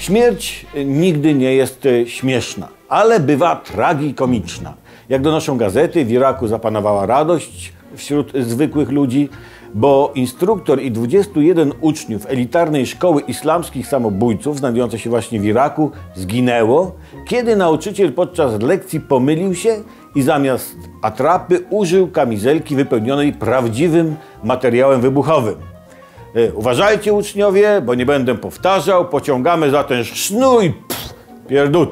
Śmierć nigdy nie jest e, śmieszna, ale bywa tragikomiczna. Jak donoszą gazety, w Iraku zapanowała radość wśród zwykłych ludzi, bo instruktor i 21 uczniów elitarnej szkoły islamskich samobójców, znajdującej się właśnie w Iraku, zginęło, kiedy nauczyciel podczas lekcji pomylił się i zamiast atrapy użył kamizelki wypełnionej prawdziwym materiałem wybuchowym. E, Uważajcie uczniowie, bo nie będę powtarzał, pociągamy za ten sznur i pierdut.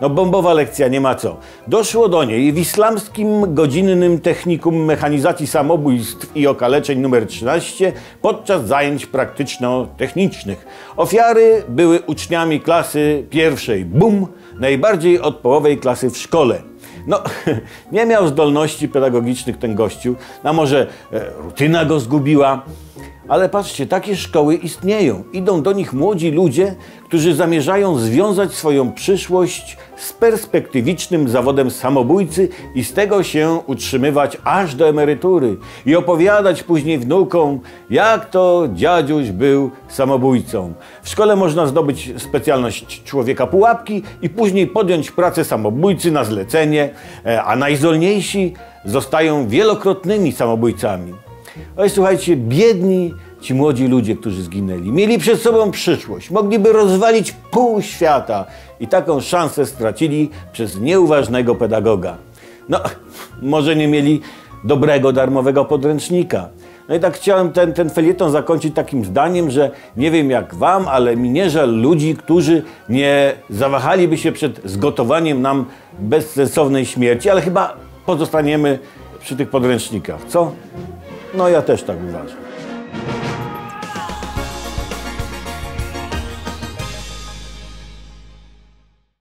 No bombowa lekcja, nie ma co. Doszło do niej w islamskim godzinnym technikum mechanizacji samobójstw i okaleczeń numer 13 podczas zajęć praktyczno-technicznych. Ofiary były uczniami klasy pierwszej BUM, najbardziej od połowej klasy w szkole. No, nie miał zdolności pedagogicznych ten gościu, a może e, rutyna go zgubiła. Ale patrzcie, takie szkoły istnieją. Idą do nich młodzi ludzie, którzy zamierzają związać swoją przyszłość z perspektywicznym zawodem samobójcy i z tego się utrzymywać aż do emerytury i opowiadać później wnukom, jak to dziadziuś był samobójcą. W szkole można zdobyć specjalność człowieka pułapki i później podjąć pracę samobójcy na zlecenie, e, a najzdolniejsi zostają wielokrotnymi samobójcami. Oj, słuchajcie, biedni ci młodzi ludzie, którzy zginęli. Mieli przed sobą przyszłość, mogliby rozwalić pół świata i taką szansę stracili przez nieuważnego pedagoga. No, może nie mieli dobrego, darmowego podręcznika. No i tak chciałem ten, ten felieton zakończyć takim zdaniem, że nie wiem jak wam, ale mi nie żal ludzi, którzy nie zawahaliby się przed zgotowaniem nam bezsensownej śmierci, ale chyba pozostaniemy przy tych podręcznikach, co? No ja też tak uważam.